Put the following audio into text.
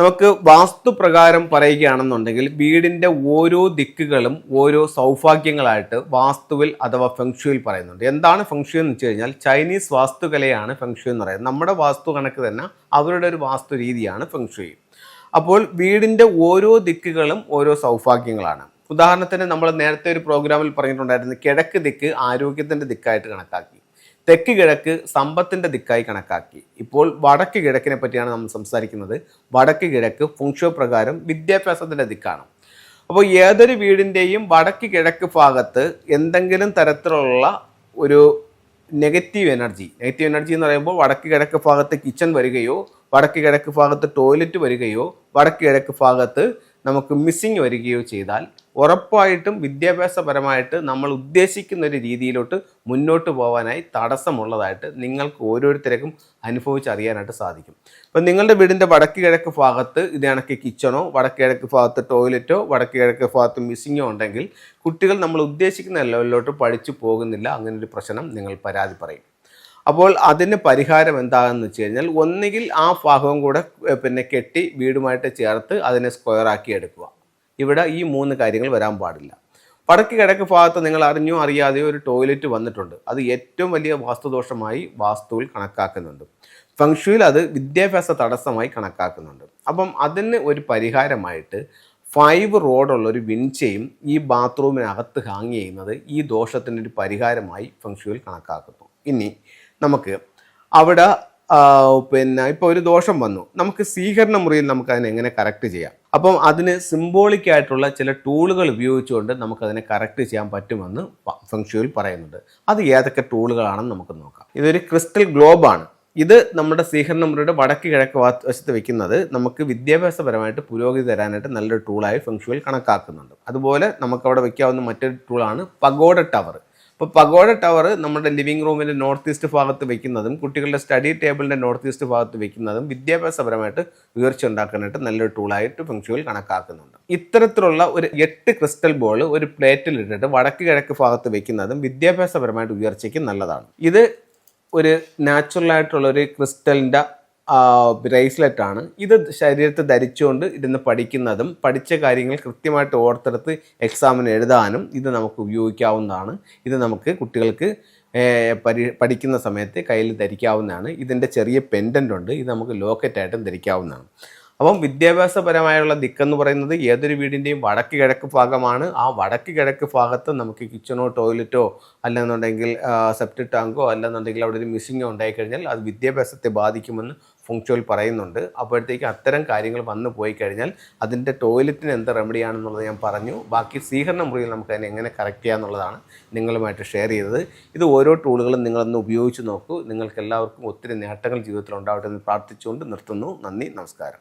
നമുക്ക് വാസ്തുപ്രകാരം പറയുകയാണെന്നുണ്ടെങ്കിൽ വീടിന്റെ ഓരോ ദിക്കുകളും ഓരോ സൗഭാഗ്യങ്ങളായിട്ട് വാസ്തുവിൽ അഥവാ ഫെങ്ഷുവിൽ പറയുന്നുണ്ട്. എന്താണ് ഫെങ്ഷു എന്ന് വെച്ച് കഴിഞ്ഞാൽ ചൈനീസ് വാസ്തുകലയാണ് ഫെങ്ഷു എന്ന് പറയുന്നത്. നമ്മുടെ വാസ്തു കണക്ക് തന്നെ അവരുടെ ഒരു വാസ്തു രീതിയാണ് ഫെങ്ഷുയി അപ്പോൾ വീടിന്റെ ഓരോ ദിക്കുകളും ഓരോ സൗഭാഗ്യങ്ങളാണ്. ഉദാഹരണത്തിന് നമ്മൾ നേരത്തെ ഒരു പ്രോഗ്രാമിൽ പറഞ്ഞിട്ടുണ്ടായിരുന്നു കിഴക്ക് ദിക്ക് ആരോഗ്യത്തിന്റെ ദിക്കായിട്ട് കണക്കാക്കി. തെക്ക് കിഴക്ക് സമ്പത്തിന്റെ ദിക്കായി കണക്കാക്കി. ഇപ്പോൾ വടക്ക് കിഴക്കിനെ പറ്റിയാണ് നമ്മൾ സംസാരിക്കുന്നത്. വടക്ക് കിഴക്ക് ഫുങ്ഷോ പ്രകാരം വിദ്യാഭ്യാസത്തിന്റെ ദിക്കാണ്. അപ്പോൾ ഏതൊരു വീടിന്റെയും വടക്ക് കിഴക്ക് ഭാഗത്ത് എന്തെങ്കിലും തരത്തിലുള്ള ഒരു നെഗറ്റീവ് എനർജി നെഗറ്റീവ് എനർജി എന്ന് പറയുമ്പോൾ വടക്ക് കിഴക്ക് ഭാഗത്ത് കിച്ചൺ വരികയോ വടക്ക് കിഴക്ക് ഭാഗത്ത് ടോയ്ലറ്റ് വരികയോ വടക്ക് കിഴക്ക് ഭാഗത്ത് നമുക്ക് മിസ്സിങ് വരികയോ ചെയ്താൽ ഉറപ്പായിട്ടും വിദ്യാഭ്യാസപരമായിട്ട് നമ്മൾ ഉദ്ദേശിക്കുന്ന ഒരു രീതിയിലോട്ട് മുന്നോട്ട് പോകാനായി തടസ്സമുള്ളതായിട്ട് നിങ്ങൾക്ക് ഓരോരുത്തർക്കും അനുഭവിച്ചറിയാനായിട്ട് സാധിക്കും. ഇപ്പം നിങ്ങളുടെ വീടിന്റെ വടക്ക് കിഴക്ക് ഭാഗത്ത് ഇത് കണക്ക് കിച്ചണോ വടക്ക് കിഴക്ക് ഭാഗത്ത് ടോയ്ലറ്റോ വടക്ക് കിഴക്ക് ഭാഗത്ത് മിസ്സിങ്ങോ ഉണ്ടെങ്കിൽ കുട്ടികൾ നമ്മൾ ഉദ്ദേശിക്കുന്ന ലെവലിലോട്ട് പഠിച്ചു പോകുന്നില്ല. അങ്ങനൊരു പ്രശ്നം നിങ്ങൾ പരാതി പറയും. അപ്പോൾ അതിന് പരിഹാരം എന്താണെന്ന് വെച്ച് കഴിഞ്ഞാൽ ഒന്നുകിൽ ആ ഭാഗവും കൂടെ പിന്നെ കെട്ടി വീടുമായിട്ട് ചേർത്ത് അതിനെ സ്ക്വയർ ആക്കി എടുക്കുക. ഇവിടെ ഈ മൂന്ന് കാര്യങ്ങൾ വരാൻ പാടില്ല. വടക്ക് കിഴക്ക് ഭാഗത്ത് നിങ്ങൾ അറിഞ്ഞോ അറിയാതെയോ ഒരു ടോയ്ലറ്റ് വന്നിട്ടുണ്ട്. അത് ഏറ്റവും വലിയ വാസ്തുദോഷമായി വാസ്തുവിൽ കണക്കാക്കുന്നുണ്ട്. ഫംഗ്ഷുവിൽ അത് വിദ്യാഭ്യാസ തടസ്സമായി കണക്കാക്കുന്നുണ്ട്. അപ്പം അതിന് ഒരു പരിഹാരമായിട്ട് ഫൈവ് റോഡുള്ള ഒരു വിൻചയും ഈ ബാത്റൂമിനകത്ത് ഹാങ് ചെയ്യുന്നത് ഈ ദോഷത്തിന്റെ ഒരു പരിഹാരമായി ഫംഗ്ഷുവിൽ കണക്കാക്കുന്നു. ഇനി നമുക്ക്. അവിടെ പിന്നെ ഇപ്പോൾ ഒരു ദോഷം വന്നു. നമുക്ക് സ്വീകരണ മുറിയിൽ നമുക്ക് അതിനെ എങ്ങനെ കറക്റ്റ് ചെയ്യാം? അപ്പം അതിന് സിംബോളിക് ആയിട്ടുള്ള ചില ടൂളുകൾ ഉപയോഗിച്ചുകൊണ്ട് നമുക്കതിനെ കറക്റ്റ് ചെയ്യാൻ പറ്റുമെന്ന് ഫംഗ്ഷുവിൽ പറയുന്നുണ്ട്. അത് ഏതൊക്കെ ടൂളുകളാണെന്ന് നമുക്ക് നോക്കാം. ഇതൊരു ക്രിസ്റ്റൽ ഗ്ലോബാണ് ഇത് നമ്മുടെ സ്വീകരണ മുറിയുടെ വടക്ക് കിഴക്ക് വശത്ത് വെക്കുന്നത് നമുക്ക് വിദ്യാഭ്യാസപരമായിട്ട് പുരോഗതി തരാനായിട്ട് നല്ലൊരു ടൂളായി ഫംഗ്ഷുവൽ കണക്കാക്കുന്നുണ്ട്. അതുപോലെ നമുക്ക് അവിടെ വെക്കാവുന്ന മറ്റൊരു ടൂളാണ് പഗോഡ ടവർ. ഇപ്പോൾ പഗോഡ ടവർ നമ്മുടെ ലിവിംഗ് റൂമിന്റെ നോർത്ത് ഈസ്റ്റ് ഭാഗത്ത് വെക്കുന്നതും കുട്ടികളുടെ സ്റ്റഡി ടേബിളിന്റെ നോർത്ത് ഈസ്റ്റ് ഭാഗത്ത് വെക്കുന്നതും വിദ്യാഭ്യാസപരമായിട്ട് ഉയർച്ച ഉണ്ടാക്കാനായിട്ട് നല്ലൊരു ടൂളായിട്ട് ഫംഗ്ഷനിൽ കണക്കാക്കുന്നുണ്ട്. ഇത്തരത്തിലുള്ള ഒരു എട്ട് ക്രിസ്റ്റൽ ബോൾ ഒരു പ്ലേറ്റിൽ ഇട്ടിട്ട് വടക്ക് കിഴക്ക് ഭാഗത്ത് വെക്കുന്നതും വിദ്യാഭ്യാസപരമായിട്ട് ഉയർച്ചയ്ക്ക് നല്ലതാണ്. ഇത് ഒരു നാച്ചുറൽ ആയിട്ടുള്ള ഒരു ക്രിസ്റ്റലിന്റെ ബ്രേസ്ലെറ്റ് ആണ് ഇത് ശരീരത്തിൽ ധരിച്ചുകൊണ്ട് ഇരുന്ന് പഠിക്കുന്നതും പഠിച്ച കാര്യങ്ങൾ കൃത്യമായിട്ട് ഓർത്തെടുത്ത് എക്സാമിന് എഴുതാനും ഇത് നമുക്ക് ഉപയോഗിക്കാവുന്നതാണ്. ഇത് നമുക്ക് കുട്ടികൾക്ക് പരി പഠിക്കുന്ന സമയത്ത് കയ്യിൽ ധരിക്കാവുന്നതാണ്. ഇതിന്റെ ചെറിയ പെൻഡന്റ് ഉണ്ട്. ഇത് നമുക്ക് ലോക്കറ്റായിട്ടും ധരിക്കാവുന്നതാണ്. അപ്പം വിദ്യാഭ്യാസപരമായുള്ള ദിക്കെന്ന് പറയുന്നത് ഏതൊരു വീടിന്റെയും വടക്ക് കിഴക്ക് ഭാഗമാണ്. ആ വടക്ക് കിഴക്ക് ഭാഗത്ത് നമുക്ക് കിച്ചണോ ടോയ്ലറ്റോ അല്ലെന്നുണ്ടെങ്കിൽ സെപ്റ്റ് ടാങ്കോ അല്ലെന്നുണ്ടെങ്കിൽ അവിടെ ഒരു മിസ്സിങ്ങോ ഉണ്ടായിക്കഴിഞ്ഞാൽ അത് വിദ്യാഭ്യാസത്തെ ബാധിക്കുമെന്ന് ഫുങ്ചോയിൽ പറയുന്നുണ്ട്. അപ്പോഴത്തേക്ക് അത്തരം കാര്യങ്ങൾ വന്നു പോയി കഴിഞ്ഞാൽ അതിന്റെ ടോയ്ലറ്റിന് എന്ത് റെമഡിയാണെന്നുള്ളത് ഞാൻ പറഞ്ഞു. ബാക്കി സ്വീകരണ മുറിയിൽ നമുക്ക് അതിനെ എങ്ങനെ കറക്റ്റ് ചെയ്യാമെന്നുള്ളതാണ് നിങ്ങളുമായിട്ട് ഷെയർ ചെയ്തത്. ഇത് ഓരോ ടൂളുകളും നിങ്ങളൊന്ന് ഉപയോഗിച്ച് നോക്കൂ. നിങ്ങൾക്ക് എല്ലാവർക്കും ഒത്തിരി നേട്ടങ്ങൾ ജീവിതത്തിൽ ഉണ്ടാവട്ടെ എന്ന് പ്രാർത്ഥിച്ചുകൊണ്ട് നിർത്തുന്നു. നന്ദി നമസ്കാരം.